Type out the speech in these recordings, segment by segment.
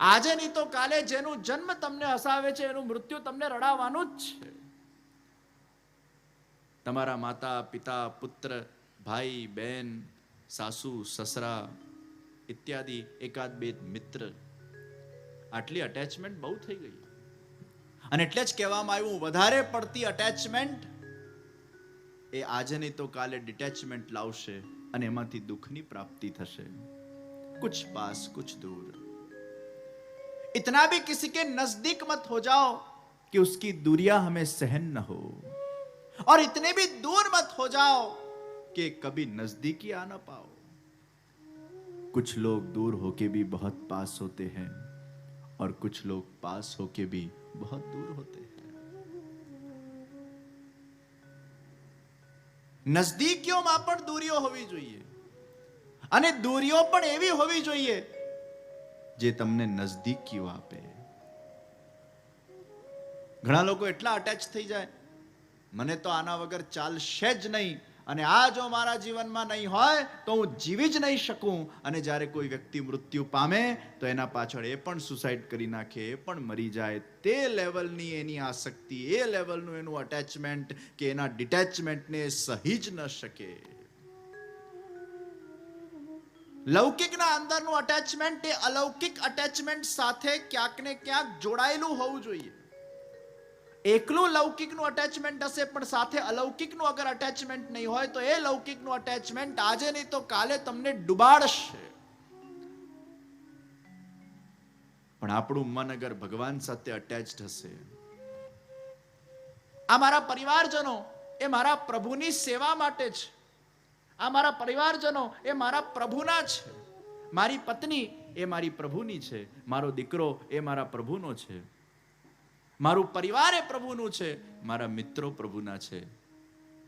આજે નહીં તો કાલે જેનું જન્મ તમને હસાવે છે, એનું મૃત્યુ તમને રડાવવાનું જ છે. તમારા માતા, પિતા, પુત્ર, ભાઈ બહેન સાસુ, સસરા ઇત્યાદિ એકાદ બે મિત્ર. આટલી અટેચમેન્ટ બહુ થઈ ગઈ. અને એટલે જ કહેવામાં આવ્યું, વધારે પડતી અટેચમેન્ટ એ આજે નહીં તો કાલે ડિટેચમેન્ટ લાવશે અને એમાંથી દુઃખની પ્રાપ્તિ થશે. કુછ પાસ, કુછ દૂર. इतना भी किसी के नजदीक मत हो जाओ कि उसकी दूरियां हमें सहन न हो और इतने भी दूर मत हो जाओ कि कभी नजदीकी आ ना पाओ कुछ लोग दूर होके भी बहुत पास होते हैं और कुछ लोग पास होके भी बहुत दूर होते हैं નજદીકીઓમાં પણ દૂરીઓ હોવી જોઈએ અને દૂરીઓ પણ એવી હોવી જોઈએ જે તમને નજદીકીઓ આપે. ઘણા લોકો એટલા અટેચ થઈ જાય. મને તો આના વગર ચાલશે જ નહીં. અને આ જો મારા જીવનમાં નહીં હોય, તો હું જીવી જ નહીં શકું. અને જ્યારે કોઈ વ્યક્તિ મૃત્યુ પામે, તો એના પાછળ એ પણ સુસાઇડ કરી નાખે, એ પણ મરી જાય. તે લેવલની એની આસક્તિ, એ લેવલનું એનું અટેચમેન્ટ કે એના ડિટેચમેન્ટને સહી જ ન શકે. લૌકિકના અંદરનું અટેચમેન્ટ એ અલૌકિક અટેચમેન્ટ સાથે ક્યાંક ને ક્યાંક જોડાયેલું હોવું જોઈએ. એકલું લૌકિકનું અટેચમેન્ટ હશે પણ સાથે અલૌકિકનું અગર અટેચમેન્ટ નહીં હોય તો એ લૌકિકનું અટેચમેન્ટ આજે નહીં તો કાલે તમને ડુબાડશે. પણ આપણું મન અગર ભગવાન સાથે અટેચડ હશે, આ મારા પરિવારજનો એ મારા પ્રભુની સેવા માટે છે આ મારા પરિવારજનો, એ મારા પ્રભુના છે. મારી પત્ની એ મારી પ્રભુની છે. મારો દીકરો એ મારા પ્રભુનો છે. મારું પરિવાર એ પ્રભુનું છે. મારા મિત્રો પ્રભુના છે.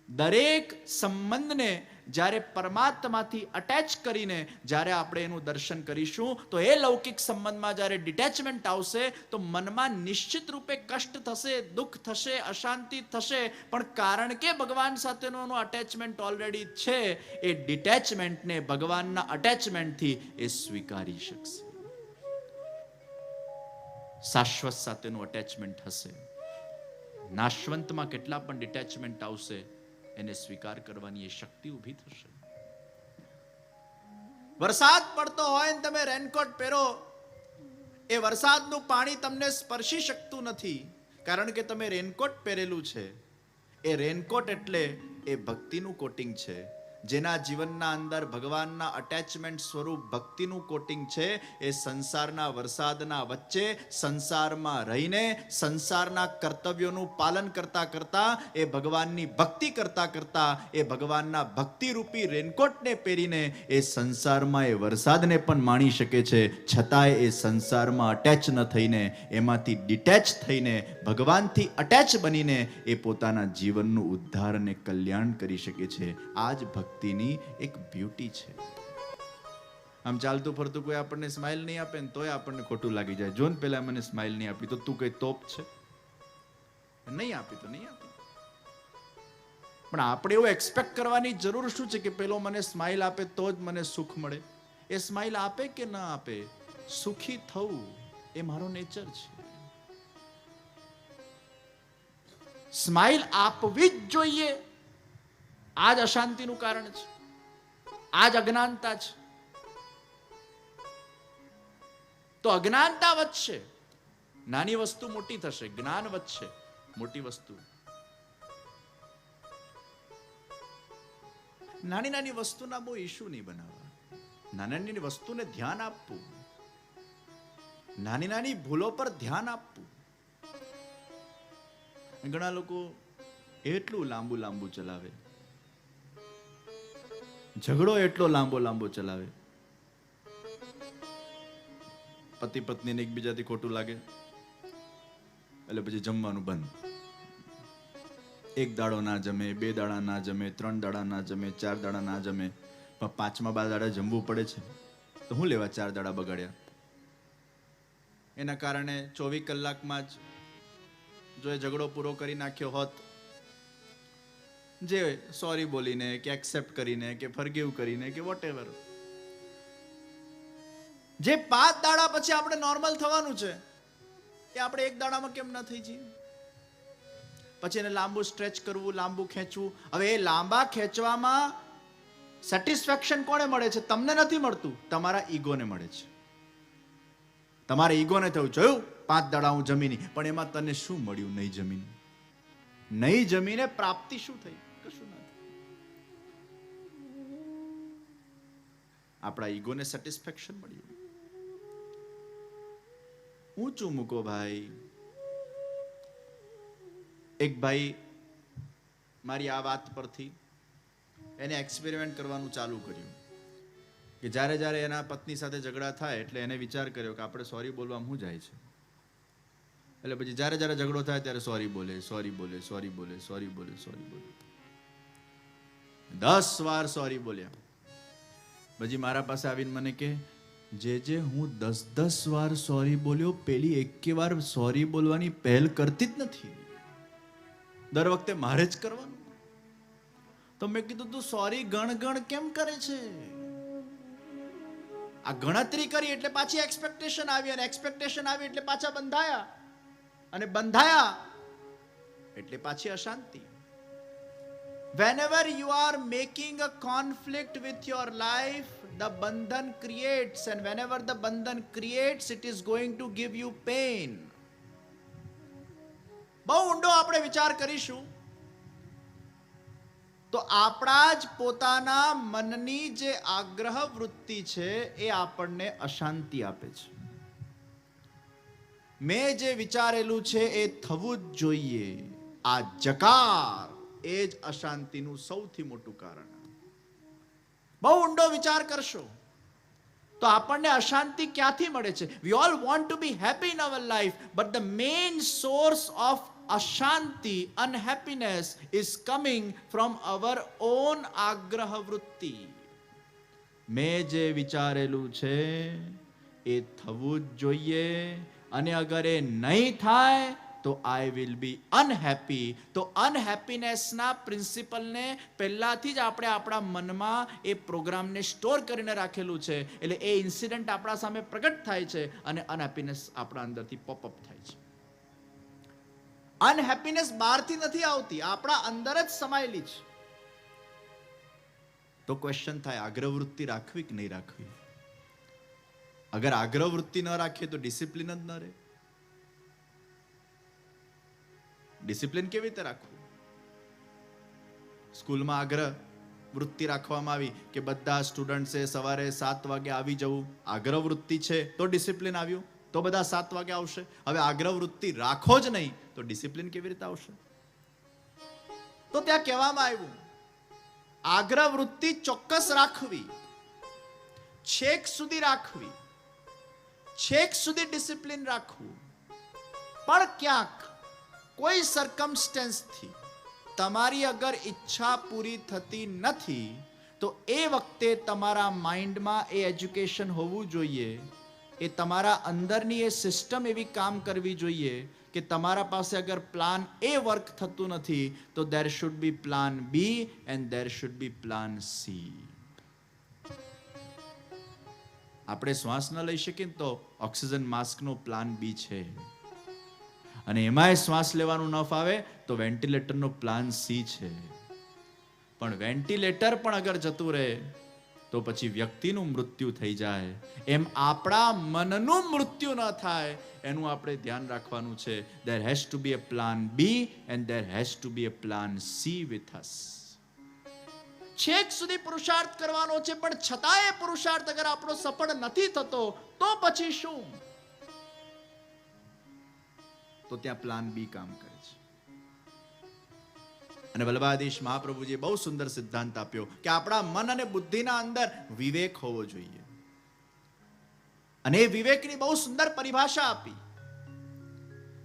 દરેક સંબંધને જ્યારે પરમાત્માથી અટેચ કરીને જ્યારે આપણે એનું દર્શન કરીશું, તો એ લૌકિક સંબંધમાં જ્યારે ડિટેચમેન્ટ આવશે, તો મનમાં નિશ્ચિત રૂપે કષ્ટ થશે, દુઃખ થશે, અશાંતિ થશે. પણ કારણ કે ભગવાન સાથેનું એનું અટેચમેન્ટ ઓલરેડી છે, એ ડિટેચમેન્ટને ભગવાનના અટેચમેન્ટથી એ સ્વીકારી શકશે. શાશ્વત સાથેનું અટેચમેન્ટ હશે. નાશવંતમાં કેટલા પણ ડિટેચમેન્ટ આવશે એને સ્વીકાર કરવાની એ શક્તિ ઊભી થશે. વરસાદ પડતો હોય તમે રેનકોટ પહેરો, એ વરસાદનું પાણી તમને સ્પર્શી શકતું નથી. કારણ કે તમે રેનકોટ પહેરેલું છે. એ રેનકોટ એટલે એ ભક્તિનું કોટિંગ છે. જેના જીવનના અંદર ભગવાનના અટેચમેન્ટ સ્વરૂપ ભક્તિનું કોટિંગ છે, એ સંસારના વરસાદના વચ્ચે, સંસારમાં રહીને, સંસારના કર્તવ્યોનું પાલન કરતા કરતા, એ ભગવાનની ભક્તિ કરતા કરતા, એ ભગવાનના ભક્તિરૂપી રેનકોટને પહેરીને, એ સંસારમાં એ વરસાદને પણ માણી શકે છે. છતાંય એ સંસારમાં અટેચ ન થઈને, એમાંથી ડિટેચ થઈને, ભગવાનથી અટેચ બનીને, એ પોતાના જીવનનું ઉદ્ધાર અને કલ્યાણ કરી શકે છે. આ જ ભક્તિની એક બ્યુટી છે. આમ ચાલતું ફરતું કોઈ આપણને સ્માઇલ નહીં આપે ને તોય આપણને ખોટું લાગી જાય. જોન પેલા મને સ્માઇલ નહીં આપી, તો તું કઈ તોપ છે? નહીં આપી તો નહીં આપી. પણ આપણે એવું એક્સપેક્ટ કરવાની જરૂર શું છે કે પેલો મને સ્માઇલ આપે તો જ મને સુખ મળે? એ સ્માઇલ આપે કે ના આપે? સુખી થવું એ મારો નેચર છે. સ્માઇલ આપવી જ જોઈએ. આ જ અશાંતિનું કારણ છે. આ જ અજ્ઞાનતા છે. તો અજ્ઞાનતા વધશે. નાની વસ્તુ મોટી થશે. જ્ઞાન વધશે. મોટી વસ્તુ. નાની નાની વસ્તુના બહુ ઇશ્યુ નહીં બનાવવા. નાની નાની વસ્તુને ધ્યાન આપવું. નાની નાની ભૂલો પર ધ્યાન આપવું. ઘણા લોકો એટલું લાંબુ લાંબુ ચલાવે. ઝઘડો એટલો લાંબો લાંબો ચલાવે. પતિ પત્નીને એકબીજાથી ખોટું લાગે. એટલે પછી જમવાનું બંધ. એક દાડો ના જમે, બે દાડા ના જમે, ત્રણ દાડા ના જમે, ચાર દાડા ના જમે. પણ પાંચમા બાર દાડા જમવું પડે છે. તો હું લેવા ચાર દાડા બગાડ્યા? એના કારણે ચોવીસ કલાકમાં જ જો એ ઝઘડો પૂરો કરી નાખ્યો હોત જે સોરી બોલીને કે એક્સેપ્ટ કરીને કે ફરગીવ કરીને કે વોટ એવર જે પાંચ દાડા પછી આપણે નોર્મલ થવાનું છે, એ આપણે એક દાડામાં કેમ ન થઈ જઈએ? પછી એને લાંબુ સ્ટ્રેચ કરવું, લાંબુ ખેંચવું. હવે એ લાંબા ખેંચવામાં સેટિસ્ફેક્શન કોને મળે છે? તમને નથી મળતું. તમારા ઈગોને મળે છે. તમારા ઈગોને થયું જોયું? પાંચ દાડા હું જમીની. પણ એમાં તને શું મળ્યું? નહીં જમીન. નહીં જમીને પ્રાપ્તિ શું થઈ? આપણા ઈગોને સેટિસ્ફેક્શન મળ્યું ઊંચું મૂકો ભાઈ એક ભાઈ મારી આ વાત પરથી એને એક્સપેરિમેન્ટ કરવાનું ચાલુ કર્યું. કે જ્યારે જ્યારે એના પત્ની સાથે ઝઘડા થાય એટલે એને વિચાર કર્યો કે આપણે સોરી બોલવામાં શું જાય છે. એટલે પછી જ્યારે જ્યારે ઝઘડો થાય ત્યારે સોરી બોલે સોરી બોલે સોરી બોલે સોરી બોલે સોરી બોલે. દસ વાર સોરી બોલ્યા. પછી મારા પાસે આવીને મને કે, જે જે, હું દસ દસ વાર સોરી બોલ્યો, પેલી એકે વાર સોરી બોલવાની પહેલ કરતી જ નથી. દર વખતે મારે જ કરવાનું. તો મેં કીધું, તું સોરી ગણ ગણ કેમ કરે છે? આ ગણતરી કરી એટલે પાછી એક્સપેક્ટેશન આવી અને એક્સપેક્ટેશન આવી એટલે પાછા બંધાયા. અને બંધાયા એટલે પાછી અશાંતિ. Whenever you are making a conflict with your life the bandhan creates and whenever the bandhan creates it is going to give you pain બહુ ઊંડો આપણે વિચાર કરીશું તો આપણા જ પોતાના મનની જે આગ્રહ વૃત્તિ છે એ આપણને અશાંતિ આપે છે મેં જે વિચારેલું છે એ થવું જ જોઈએ આ જકાર એ જ અશાંતિનું સૌથી મોટું કારણ. બહુ ઊંડો વિચાર કરશો તો આપણને અશાંતિ ક્યાંથી મળે છે? We all want to be happy in our life but the main source of અશાંતિ unhappiness is coming from our own આગ્રહ વૃત્તિ મેં જે વિચારેલું છે, એ થવું જ જોઈએ, અને અગર એ નહીં થાય તો આઈ વિલ બી અનહેપી તો અનહેપીનેસના પ્રિન્સિપલને પહેલાથી જ આપણે આપણા મનમાં એ પ્રોગ્રામને સ્ટોર કરીને રાખેલું છે. એટલે એ ઇન્સિડન્ટ આપણા સામે પ્રગટ થાય છે અને અનહેપીનેસ આપણા અંદરથી પોપઅપ થાય છે. અનહેપીનેસ બહારથી નથી આવતી, આપણા અંદર જ સમાયેલી છે. તો ક્વેશ્ચન થાય આગ્રવૃત્તિ રાખવી કે નહીં રાખવી? અગર આગ્રવૃત્તિ ન રાખીએ તો ડિસિપ્લિન જ ન રહે. ડિસિપ્લિન કેવી રીતે રાખવું? સ્કૂલમાં આગ્રહ, વૃત્તિ રાખવામાં આવી કે બધા સ્ટુડન્ટ્સે સવારે સાત વાગે આવી જવું. આગ્રહ વૃત્તિ છે તો ડિસિપ્લિન આવ્યું, તો બધા સાત વાગે આવશે. હવે આગ્રહ વૃત્તિ રાખો જ નહીં તો ડિસિપ્લિન કેવી રીતે આવશે? તો ત્યાં કહેવામાં આવ્યું, આગ્રહ વૃત્તિ ચોક્કસ રાખવી, છેક સુધી રાખવી, છેક સુધી ડિસિપ્લિન રાખવું. પણ ક્યાંક કોઈ સરકમસ્ટન્સથી તમારી અગર ઈચ્છા પૂરી થતી નથી, તો એ વખતે તમારા માઇન્ડમાં એ એજ્યુકેશન હોવું જોઈએ. એ તમારા અંદરની એ સિસ્ટમ એવી કામ કરવી જોઈએ કે તમારા પાસે અગર પ્લાન એ વર્ક થતું નથી, તો there should be plan B and there should be plan C આપણે શ્વાસ ન લઈ શકીએ તો ઓક્સિજન માસ્કનો પ્લાન બી છે. અને એમાંય શ્વાસ લેવાનું ન ફાવે તો વેન્ટિલેટરનો પ્લાન સી છે. પણ વેન્ટિલેટર પણ અગર જતું રહે, તો પછી વ્યક્તિનું મૃત્યુ થઈ જાય. એમ આપણા મનનું મૃત્યુ ન થાય, એનું આપણે ધ્યાન રાખવાનું છે. There has to be a plan B and there has to be a plan C with us છેક સુધી પુરુષાર્થ કરવાનો છે, પણ છતાંય પુરુષાર્થ અગર આપણો સફળ નથી થતો, તો પછી શું? તો ત્યાં પ્લાન બી કામ કરે છે. અને વલ્લભાધીશ મહાપ્રભુજીએ બહુ સુંદર સિદ્ધાંત આપ્યો કે આપણા મન અને બુદ્ધિના અંદર વિવેક હોવો જોઈએ. અને એ વિવેકની બહુ સુંદર પરિભાષા આપી.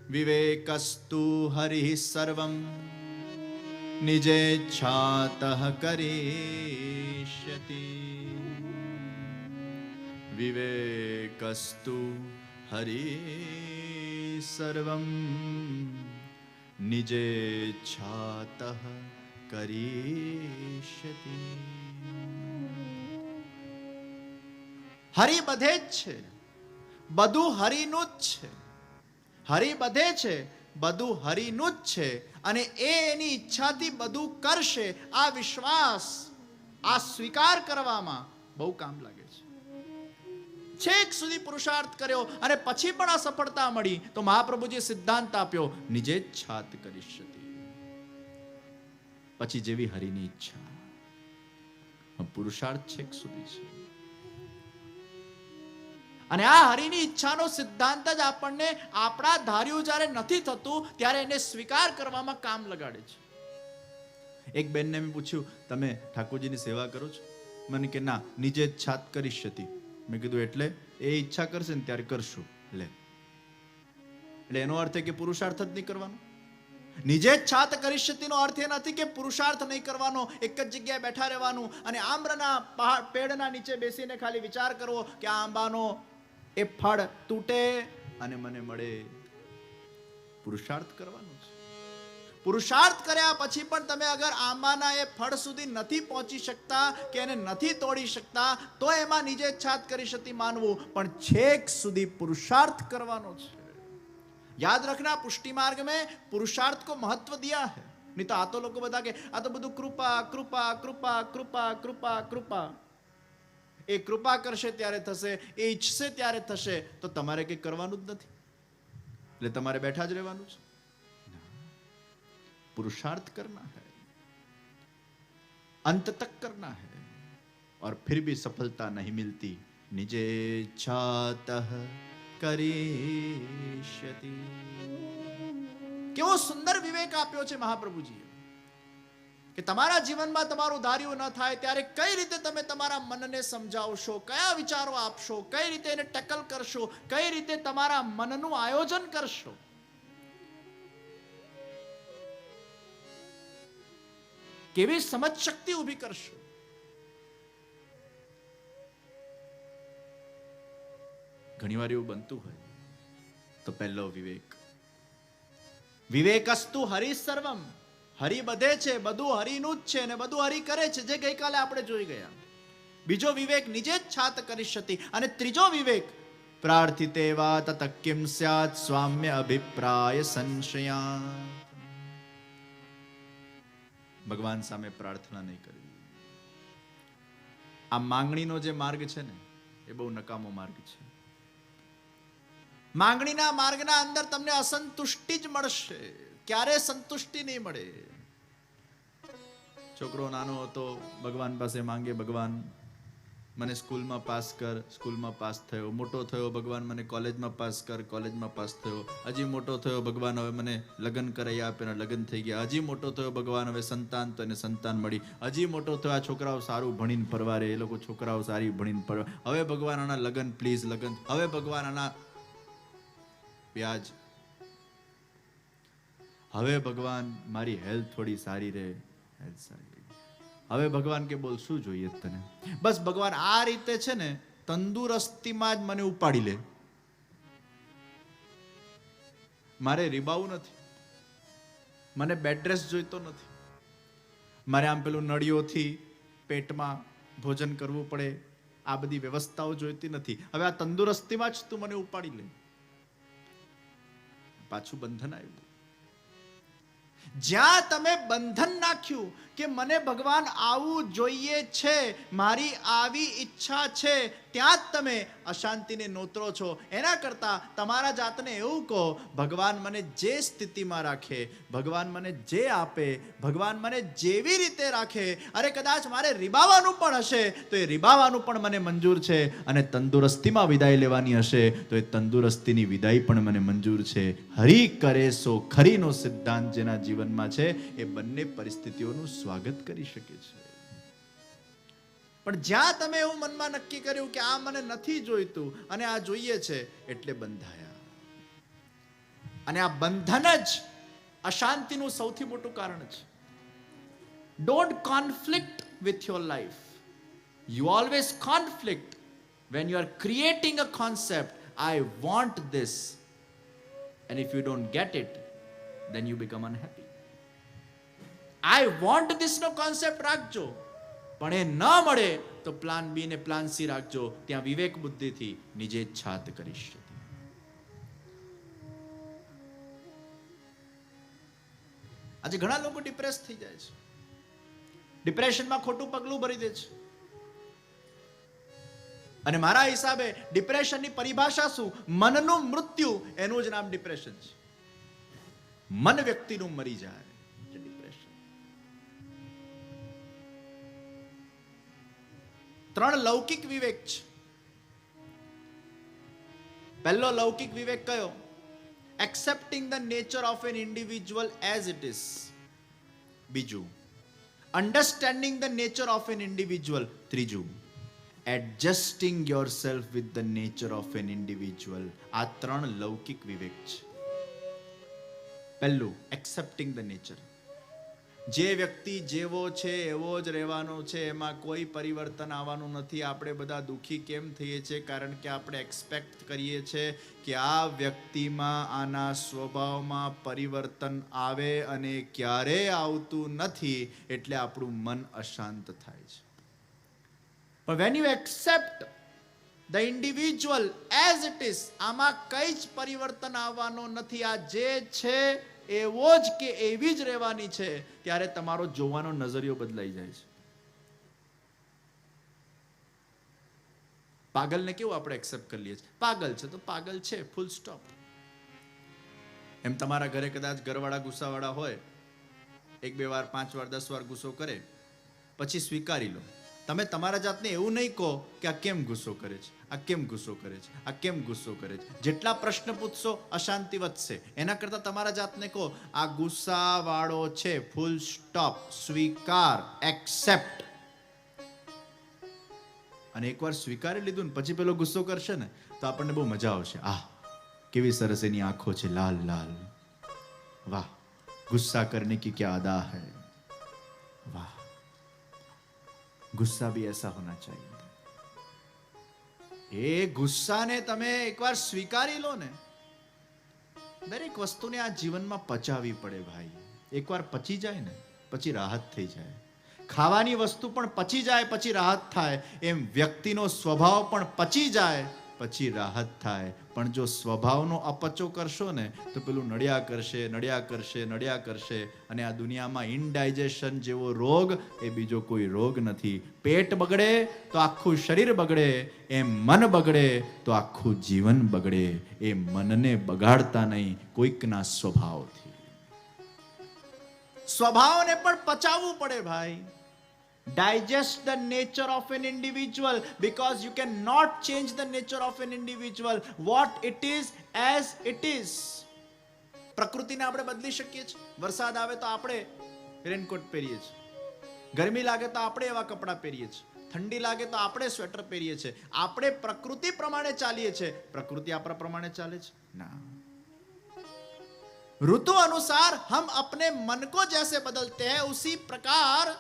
વિવેકસ્તુ હરિ સર્વમ નિજે છાત કરીષ્યતિ. વિવેકસ્તુ હરિ સર્વમ નિજેચ્છાતઃ કરીષ્યતિ હરિ બધે જ છે બધું હરિનું જ છે હરિ બધે છે બધું હરિનું જ છે અને એ એની ઈચ્છાથી બધું કરશે, આ વિશ્વાસ, આ સ્વીકાર કરવામાં બહુ કામ લાગે છે. છેક સુધી પુરુષાર્થ કર્યો અને પછી પણ આ સફળતા મળી, તો મહાપ્રભુજી સિદ્ધાંત આપ્યો, નિજે છાત કરીશતી પછી જેવી હરિની ઈચ્છા. પુરુષાર્થ છેક સુધી છે. અને આ હરિની ઈચ્છાનો સિદ્ધાંત જ આપણને આપણા ધાર્યું જ્યારે નથી થતું, ત્યારે એને સ્વીકાર કરવામાં કામ લગાડે છે. એક બેનને મેં પૂછ્યું, તમે ઠાકોરજીની સેવા કરો છો? મને કે, ના નીચે જ છાત કરીશ હતી મેં કીધું, એટલે એ ઈચ્છા કરશે ને ત્યારે કરશું. લે. એટલે એનો અર્થ એ કે પુરુષાર્થ જ નહીં કરવાનો. નિજે છાત કરિષ્યતિનો અર્થ એ નથી કે પુરુષાર્થ નહીં કરવાનો. એક જ જગ્યાએ બેઠા રહેવાનું અને આમ્રના પહાડ, પેડના નીચે બેસીને ખાલી વિચાર કરવો કે આ આંબાનો એ ફળ તૂટે અને મને મળે. પુરુષાર્થ કરવાનો છે. પુરુષાર્થ કર્યા પછી પણ તમે અગર આંબાના એ ફળ સુધી નથી પહોંચી શકતા કે એને નથી તોડી શકતા, તો એમાં નીચે છાત કરી શકતી માનવું. પણ છેક સુધી પુરુષાર્થ કરવાનો છે. યાદ રખના પુષ્ટિ માર્ગ મેં પુરુષાર્થ કો મહત્વ દિયા હે. નહીં તો આ તો લોકો બધા કે, આ તો બધું કૃપા કૃપા કૃપા કૃપા કૃપા કૃપા. એ કૃપા કરશે ત્યારે થશે, એ ઈચ્છશે ત્યારે થશે, તો તમારે કંઈ કરવાનું જ નથી. એટલે તમારે બેઠા જ રહેવાનું છે. पुरुषार्थ करना है अंत तक करना है और फिर भी सफलता नहीं मिलती निजे छात કરીષ્યતિ કેવો સુંદર વિવેક આપ્યો છે મહાપ્રભુજીએ કે તમારા જીવનમાં તમારું ધાર્યું ન થાય ત્યારે કઈ રીતે તમે તમારા મનને સમજાવશો કયા વિચારો આપશો કઈ રીતે એને ટકલ કરશો કઈ રીતે તમારા મનનું આયોજન કરશો કેવી સમજ શક્તિ ઊભી કરશો. ઘણીવાર એવું બનતું હોય તો પહેલો વિવેક. વિવેકસ્તુ હરિ સર્વમ. હરિ બધે છે, બધું હરિનું જ છે ને બધું હરિ કરે છે, જે ગઈકાલે આપણે જોઈ ગયા. બીજો વિવેક નિજે જ છાત કરી શકી અને ત્રીજો વિવેક, પ્રાર્થિતે વા તત કિમ સ્યાત સ્વામ્ય અભિપ્રાય સંશયા. ભગવાન સામે પ્રાર્થના નહીં કરવી. આ માંગણીનો જે માર્ગ છે ને, એ બહુ નકામો માર્ગ છે. માંગણીના માર્ગના અંદર તમને અસંતુષ્ટિ જ મળશે. ક્યારે સંતુષ્ટિ નહીં મળે? છોકરો નાનો હતો, ભગવાન પાસે માંગે, ભગવાન મને સ્કૂલમાં પાસ કર, સ્કૂલમાં પાસ થયો. મોટો થયો ભગવાન મને કોલેજમાં પાસ કર, કોલેજમાં પાસ થયો. હજી મોટો થયો ભગવાન હવે મને લગ્ન કરાવી આપે લગ્ન થઈ ગયા. હજી મોટો થયો ભગવાન હવે સંતાન તો એને સંતાન મળી. હજી મોટો થયો આ છોકરાઓ સારું ભણીને ફરવા રહે એ લોકો છોકરાઓ સારી ભણીને ફરવા. હવે ભગવાન આના લગ્ન પ્લીઝ લગ્ન. હવે ભગવાન આના વ્યાજ. હવે ભગવાન મારી હેલ્થ થોડી સારી રહે. હેલ્થ સારી હવે ભગવાન કે બોલ, શું જોઈએ તને? બસ ભગવાન આ રીતે છે ને તંદુરસ્તીમાં જ મને ઉપાડી લે. મારે રીબાવું નથી. મને બેડ જોઈતો નથી. મારે આમ પેલું નળીઓથી પેટમાં ભોજન કરવું પડે. આ બધી વ્યવસ્થાઓ જોઈતી નથી. હવે આ તંદુરસ્તીમાં જ તું મને ઉપાડી લે. પાછું બંધન આવ્યું. જ્યાં તમે બંધન નાખ્યું કે મને ભગવાન આવું જોઈએ છે, મારી આવી ઈચ્છા છે, ત્યાં જ તમે અશાંતિને નોતરો છો. એના કરતા તમારા જાતને એવું કહો, ભગવાન મને જે સ્થિતિમાં રાખે, ભગવાન મને જે આપે, ભગવાન મને જેવી રીતે રાખે, અરે કદાચ મારે રીબાવાનું પણ હશે, તો એ રીબાવાનું પણ મને મંજૂર છે અને તંદુરસ્તીમાં વિદાય લેવાની હશે, તો એ તંદુરસ્તીની વિદાય પણ મને મંજૂર છે. હરી કરે સો ખરીનો સિદ્ધાંત જેના જીવનમાં છે, એ બંને પરિસ્થિતિઓનું સ્વાગત કરી શકે છે. પણ જ્યાં તમે એવું મનમાં નક્કી કર્યું કે આ મને નથી જોઈતું, અને આ જોઈએ છે, એટલે બંધાયા. અને આ બંધન જ અશાંતિનું સૌથી મોટું કારણ છે. Don't conflict with your life you always conflict when you are creating a concept I want this and if you don't get it, then you become unhappy. I want no concept રાખજો. પણ એ ન મળે તો plan બી ને plan C રાખજો. ત્યાં વિવેક બુદ્ધિથી નિજે છાત કરીશ આજે ઘણા લોકો ડિપ્રેસ થઈ જાય છે. ડિપ્રેશનમાં ખોટું પગલું ભરી દે છે. અને મારા હિસાબે ડિપ્રેશનની પરિભાષા શું? મનનું મૃત્યુ એનું જ નામ ડિપ્રેશન છે. મન વ્યક્તિનું મરી જાય. ત્રણ લૌકિક વિવેક છે. પહેલો લૌકિક વિવેક કયો? Accepting the nature of an individual as it is બીજું understanding the nature of an individual ત્રીજું adjusting your self with the nature of an individual આ ત્રણ લૌકિક વિવેક છે. પહેલું એક્સેપ્ટિંગ ધ નેચર જે વ્યક્તિ જેવો છે, એવો જ રહેવાનો છે, એમાં કોઈ પરિવર્તન આવવાનું નથી. આપણે બધા દુઃખી કેમ થઈએ છીએ? કારણ કે આપણે એક્સપેક્ટ કરીએ છીએ કે આ વ્યક્તિમાં આના સ્વભાવમાં પરિવર્તન આવે અને ક્યારેય આવતું નથી એટલે આપણું મન અશાંત થાય છે. When you accept the individual as it is આમાં કઈ જ પરિવર્તન આવવાનો નથી. આ જે છે એવો જ કે એવી જ રહેવાની છે ત્યારે તમારો જોવાનો નજરિયો બદલાઈ જાય છે. પાગલને કેવું આપણે એક્સેપ્ટ કરી લઈએ છીએ? પાગલ છે તો પાગલ છે ફૂલ સ્ટોપ એમ તમારા ઘરે કદાચ ઘરવાળા ગુસ્સાવાળા હોય, એક બે વાર, પાંચ વાર, દસ વાર ગુસ્સો કરે, પછી સ્વીકારી લો. તમે તમારા જાતને એવું નહીં કહો કે આ કેમ ગુસ્સો કરે છે. આ કેમ ગુસ્સો કરે છે? આ કેમ ગુસ્સો કરે છે? જેટલા પ્રશ્ન પૂછશો, અશાંતિ વધશે. એના કરતાં તમારા જાતને કહો, આ ગુસ્સાવાળો છે ફૂલ સ્ટોપ સ્વીકાર એક્સેપ્ટ અને એકવાર સ્વીકારી લીધું ને, પછી પેલો ગુસ્સો કરશે ને, તો આપણને બહુ મજા આવશે. આહ, કેવી સરસ એની આંખો છે, લાલ લાલ. વાહ, ગુસ્સા કરને કી ક્યા અદા હૈ? વાહ, ગુસ્સા ભી એસા હોના ચાહીએ. એ ગુસ્સાને તમે એકવાર સ્વીકારી લો ને. દરેક વસ્તુને આ જીવનમાં પચાવવી પડે ભાઈ. એકવાર પચી જાય ને, પછી રાહત થઈ જાય. ખાવાની વસ્તુ પણ પચી જાય, પછી રાહત થાય. એમ વ્યક્તિનો સ્વભાવ પણ પચી જાય. પછી રાહત થાય. પણ જો સ્વભાવનો અપચો કરશો ને, તો પેલું નડિયા કરશે નડિયા કરશે નડિયા કરશે. અને આ દુનિયામાં ઇનડાઇજેશન જેવો રોગ, એ બીજો કોઈ રોગ નથી. પેટ બગડે, તો આખું શરીર બગડે. એમ મન બગડે, તો આખું જીવન બગડે. એ મનને બગાડતા નહીં, કોઈકના સ્વભાવથી. સ્વભાવને પણ પચાવવું પડે ભાઈ. digest the nature of an individual because you cannot change the nature of an individual what it is as it is પ્રકૃતિને આપણે બદલી શકીએ છીએ વરસાદ આવે તો આપણે રેનકોટ પહેરીએ છીએ ગરમી લાગે તો આપણે એવા કપડાં પહેરીએ છીએ ઠંડી લાગે તો આપણે સ્વેટર પહેરીએ છીએ આપણે પ્રકૃતિ પ્રમાણે ચાલીએ છીએ પ્રકૃતિ આપણા પ્રમાણે ચાલે છે ના ऋतु अनुसार हम अपने मन को जैसे बदलते हैं उसी प्रकार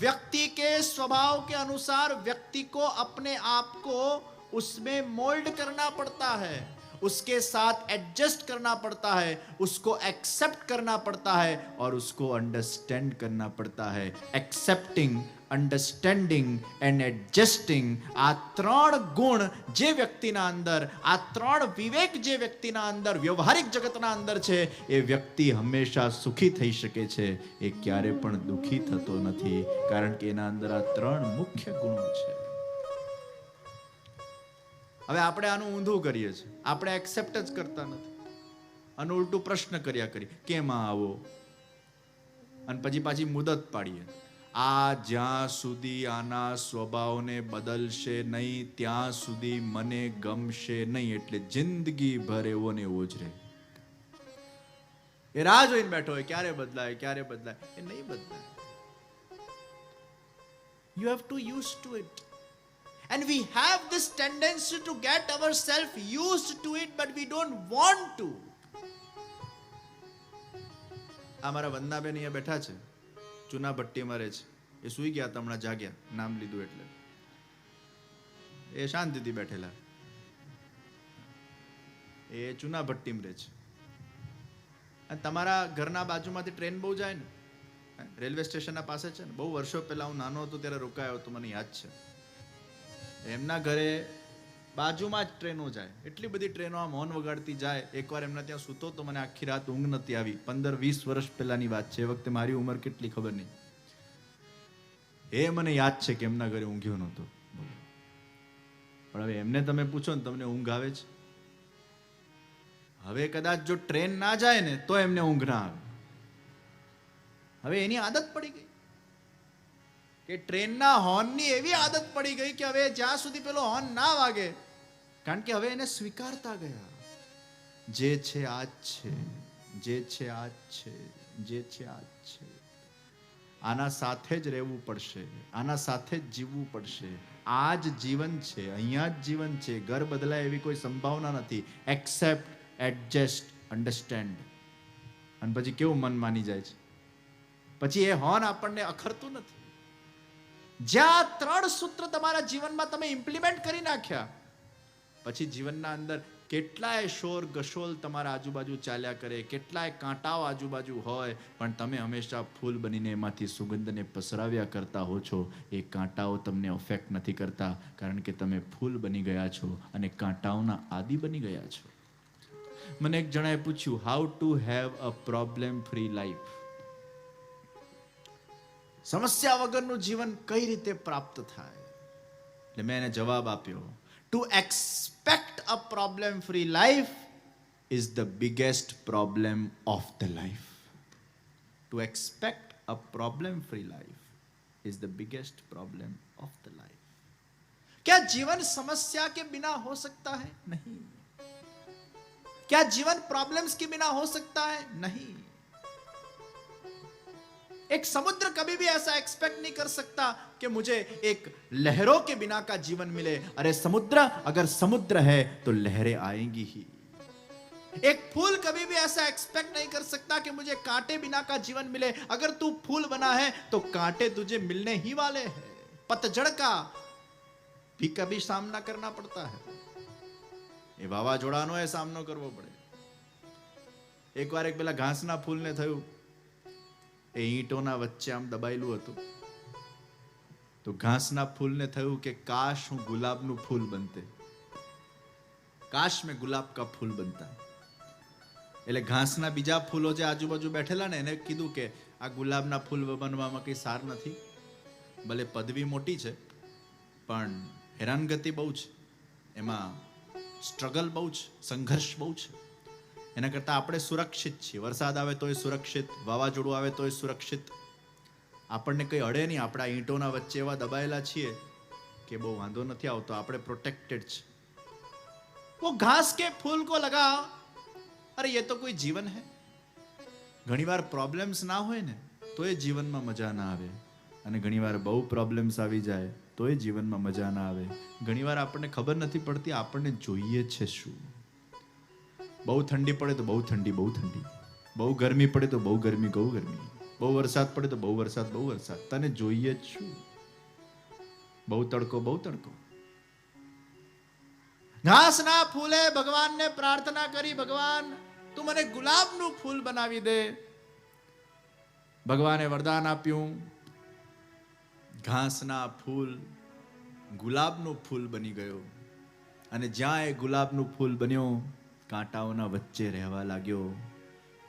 व्यक्ति के स्वभाव के अनुसार व्यक्ति को अपने आप को उसमें मोल्ड करना पड़ता है, उसके साथ एडजस्ट करना पड़ता है, उसको एक्सेप्ट करना पड़ता है और उसको अंडरस्टैंड करना पड़ता है। एक्सेप्टिंग અન્ડરસ્ટેન્ડિંગ એન્ડ એડજસ્ટિંગ આ ત્રણ ગુણ જે વ્યક્તિના અંદર, આ ત્રણ વિવેક જે વ્યક્તિના અંદર, વ્યવહારિક જગતના અંદર છે, એ વ્યક્તિ હંમેશા સુખી થઈ શકે છે. એ ક્યારે પણ દુઃખી થતો નથી, કારણ કે એના અંદર આ ત્રણ મુખ્ય ગુણો છે. હવે આપણે આનું ઊંધું કરીએ છીએ. આપણે એક્સેપ્ટ જ કરતા નથી. અને ઉલટું પ્રશ્ન કર્યા કરીએ. કેમ આવો? અને પછી પાછી મુદત પાડીએ. આ જ્યાં સુધી આના સ્વભાવને બદલશે નહીં, ત્યાં સુધી મને ગમશે નહીં, એટલે જિંદગી ભર એવો ને એવો જ રહે. એ રાહ જોઈને બેઠો હોય, ક્યારે બદલાય ક્યારે બદલાય? એ નહીં બદલાય. You have to use to it and we have this to get our self use to it but we don't want to. આ મારા વંદનાબેન અહીંયા બેઠા છે. ચૂના ભટ્ટીમાં રહે છે. એ સૂઈ ગયા હતા હમણાં જાગ્યા. નામ લીધું એટલે. એ શાંતિથી બેઠેલા. એ ચૂના ભટ્ટીમાં રહે છે. અને તમારા ઘરના બાજુમાંથી ટ્રેન બહુ જાય ને? રેલવે સ્ટેશનના પાસે છે ને? બહુ વર્ષો પહેલા હું નાનો હતો ત્યારે રોકાયો હતો, મને યાદ છે. એમના ઘરે બાજુમાં જ ટ્રેનો જાય. એટલી બધી ટ્રેનો આમ હોન વગાડતી જાય. એકવાર એમના ત્યાં સૂતો તો મને આખી રાત ઊંઘ નથી આવી. પંદર, વીસ વર્ષ પહેલાની વાત છે. એ વખતે મારી ઉંમર કેટલી ખબર નહીં. એ મને યાદ છે કે એમના ઘરે ઊંઘ્યો નહોતો. પણ હવે એમને તમે પૂછો ને, તમને ઊંઘ આવે છે? હવે કદાચ જો ટ્રેન ના જાય ને, તો એમને ઊંઘ ના આવે. હવે એની આદત પડી ગઈ. કે ટ્રેનના હોર્નની એવી આદત પડી ગઈ કે હવે જ્યાં સુધી પેલો હોર્ન ના વાગે કારણ કે હવે એને સ્વીકારતા ગયા. જે છે આ જ છે, જે છે આ જ છે, જે છે આ જ છે. આના સાથે જ રહેવું પડશે, આના સાથે જ જીવવું પડશે. આ જ જીવન છે, અહીંયા જ જીવન છે, ઘર બદલાય એવી કોઈ સંભાવના નથી. એક્સેપ્ટ એડજસ્ટ અન્ડરસ્ટેન્ડ અને પછી કેવું મન માની જાય છે? પછી એ હોર્ન આપણને અખરતું નથી. જ્યાં ત્રણ સૂત્ર તમારા જીવનમાં તમે ઇમ્પ્લિમેન્ટ કરી નાખ્યા પછી જીવનના અંદર કેટલાય શોર ગશોલ તમારા આજુબાજુ ચાલ્યા કરે, કેટલાય કાંટાઓ આજુબાજુ હોય, પણ તમે હંમેશા ફૂલ બનીને એમાંથી સુગંધને પસરાવ્યા કરતા હો છો. એ કાંટાઓ તમને અફેક્ટ નથી કરતા, કારણ કે તમે ફૂલ બની ગયા છો અને કાંટાઓના આદિ બની ગયા છો. મને એક જણાએ પૂછ્યું how to have a problem free life સમસ્યા વગરનું જીવન કઈ રીતે પ્રાપ્ત થાય? એટલે મેં એને જવાબ આપ્યો to expect a problem free life is the biggest problem of the life. To expect a problem free life is the biggest problem of the life. क्या जीवन समस्या के बिना हो सकता है नहीं क्या जीवन प्रॉब्लम्स के बिना हो सकता है नहीं एक समुद्र कभी भी ऐसा एक्सपेक्ट नहीं कर सकता कि मुझे एक लहरों के बिना का जीवन मिले अरे समुद्र अगर समुद्र है तो लहरें आएंगी ही एक फूल कभी भी ऐसा एक्सपेक्ट नहीं कर सकता कि मुझे कांटे बिना का जीवन मिले अगर तू फूल बना है तो कांटे तुझे मिलने ही वाले हैं पतझड़ का भी कभी सामना करना पड़ता है એ વાવાઝોડાનો એ સામનો કરવો પડે એકવાર એક પેલા ઘાસના ફૂલને થયું એ ઈંટોના વચ્ચે આમ દબાયેલું હતું તો ઘાસના ફૂલને થયું કે કાશ હું ગુલાબનું ફૂલ બનતે. કાશ મેં ગુલાબ કા ફૂલ બનતા. એટલે ઘાસના બીજા ફૂલો જે આજુબાજુ બેઠેલા ને એને કીધું કે આ ગુલાબના ફૂલ બનવામાં કંઈ સાર નથી. ભલે પદવી મોટી છે, પણ હેરાનગતિ બહુ છે. એમાં સ્ટ્રગલ બહુ છે, સંઘર્ષ બહુ છે. એના કરતાં આપણે સુરક્ષિત છીએ. વરસાદ આવે તોય સુરક્ષિત, વાવાઝોડું આવે તોય સુરક્ષિત. આપણને કંઈ અડે નહીં. આપણા ઈંટોના વચ્ચે એવા દબાયેલા છીએ કે બહુ વાંધો નથી આવતો. આપણે પ્રોટેક્ટેડ છે. વો ઘાસ કે ફૂલ કો લગા અરે, એ તો કોઈ જીવન હે. ઘણીવાર પ્રોબ્લેમ્સ ના હોય ને, તો એ જીવનમાં મજા ના આવે. અને ઘણીવાર બહુ પ્રોબ્લેમ્સ આવી જાય, તો એ જીવનમાં મજા ના આવે. ઘણીવાર આપણને ખબર નથી પડતી આપણને જોઈએ છે શું. બહુ ઠંડી પડે તો બહુ ઠંડી બહુ ઠંડી. બહુ ગરમી પડે તો બહુ ગરમી બહુ ગરમી. બહુ વરસાદ પડે તો બહુ વરસાદ બહુ વરસાદ. તને જોઈએ જ છું બહુ તડકો બહુ તડકો. ઘાસના ફૂલે, ભગવાનને પ્રાર્થના કરી, ભગવાન, તું મને ગુલાબનું ફૂલ બનાવી દે. ભગવાને વરદાન આપ્યું. ઘાસના ફૂલ, ગુલાબનું ફૂલ બની ગયો. અને જ્યાં એ ગુલાબનું ફૂલ બન્યો, કાંટાઓના વચ્ચે રહેવા લાગ્યો.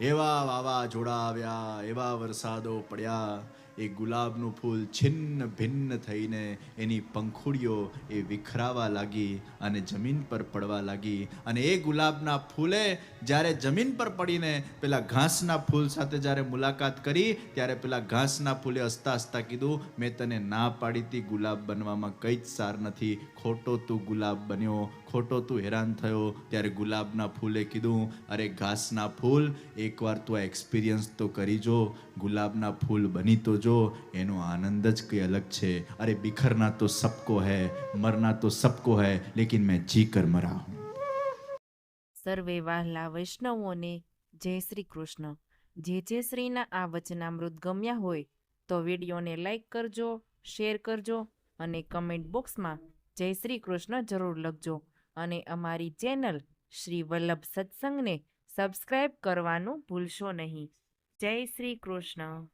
એવા વાવાઝોડા આવ્યા એવા વરસાદો પડ્યા એ ગુલાબનું ફૂલ છિન્ન ભિન્ન થઈને એની પંખુડીઓ એ વિખરાવા લાગી અને જમીન પર પડવા લાગી. અને એ ગુલાબના ફૂલે જ્યારે જમીન પર પડીને પેલા ઘાસના ફૂલ સાથે જ્યારે મુલાકાત કરી, ત્યારે પેલા ઘાસના ફૂલે હસતા હસતા કીધું, મેં તને ના પાડી હતી ગુલાબ બનવામાં કંઈ જ સાર નથી. ખોટો તું ગુલાબ બન્યો, ખોટો તું હેરાન થયો. ત્યારે ગુલાબના ફૂલે કીધું, અરે ઘાસના ફૂલ, એકવાર તું આ એક્સપિરિયન્સ તો કરી જો. ગુલાબના ફૂલ બની તો જો એનો આનંદ જ કંઈ અલગ છે. અરે, બિખરના તો સબકો હૈ, મરના તો સબકો હૈ, લેકિન મેં જી કર મરા હું. સર્વે વાહલા વૈષ્ણવોને જય શ્રી કૃષ્ણ. જે જે શ્રીના આ વચનામૃત ગમ્યા હોય, તો વિડીયોને લાઈક કરજો, શેર કરજો અને કમેન્ટ બોક્સમાં જય શ્રી કૃષ્ણ જરૂર લખજો અને અમારી ચેનલ શ્રી વલ્લભ સત્સંગને સબસ્ક્રાઈબ કરવાનું ભૂલશો નહીં. જય શ્રી કૃષ્ણ.